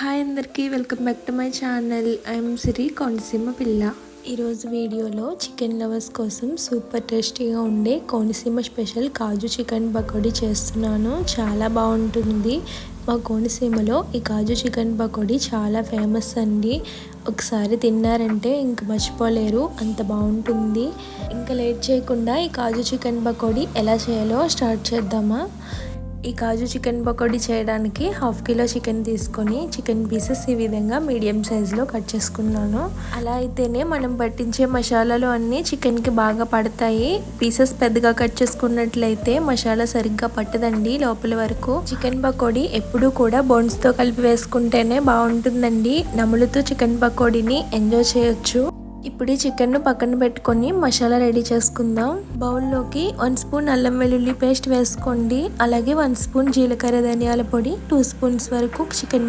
Hi అందరికీ welcome back to my channel. I'm Siri Konaseema పిల్ల. ఈరోజు వీడియోలో చికెన్ లవర్స్ కోసం సూపర్ టేస్టీగా ఉండే కోనసీమ స్పెషల్ కాజు చికెన్ పకోడీ చేస్తున్నాను. చాలా బాగుంటుంది. మా కోనసీమలో ఈ కాజు చికెన్ పకోడీ చాలా ఫేమస్ అండి. ఒకసారి తిన్నారంటే ఇంక మర్చిపోలేరు. అంత బాగుంటుంది. ఇంకా లేట్ చేయకుండా ఈ కాజు చికెన్ పకోడీ ఎలా చేయాలో స్టార్ట్ చేద్దామా? ఈ కాజు చికెన్ పకోడీ చేయడానికి హాఫ్ కిలో చికెన్ తీసుకొని చికెన్ పీసెస్ ఈ విధంగా మీడియం సైజులో కట్ చేసుకున్నాను. అలా అయితేనే మనం పట్టించే మసాలాలు అన్నీ చికెన్కి బాగా పడతాయి. పీసెస్ పెద్దగా కట్ చేసుకున్నట్లయితే మసాలా సరిగ్గా పట్టదండి లోపల వరకు. చికెన్ పకోడీ ఎప్పుడూ కూడా బోన్స్తో కలిపి వేసుకుంటేనే బాగుంటుందండి. నములుతూ చికెన్ పకోడీని ఎంజాయ్ చేయొచ్చు. ఇప్పుడు ఈ చికెన్ను పక్కన పెట్టుకొని మసాలా రెడీ చేసుకుందాం. బౌల్లోకి వన్ స్పూన్ అల్లం వెల్లుల్లి పేస్ట్ వేసుకోండి. అలాగే వన్ స్పూన్ జీలకర్ర ధనియాల పొడి టూ స్పూన్స్ వరకు చికెన్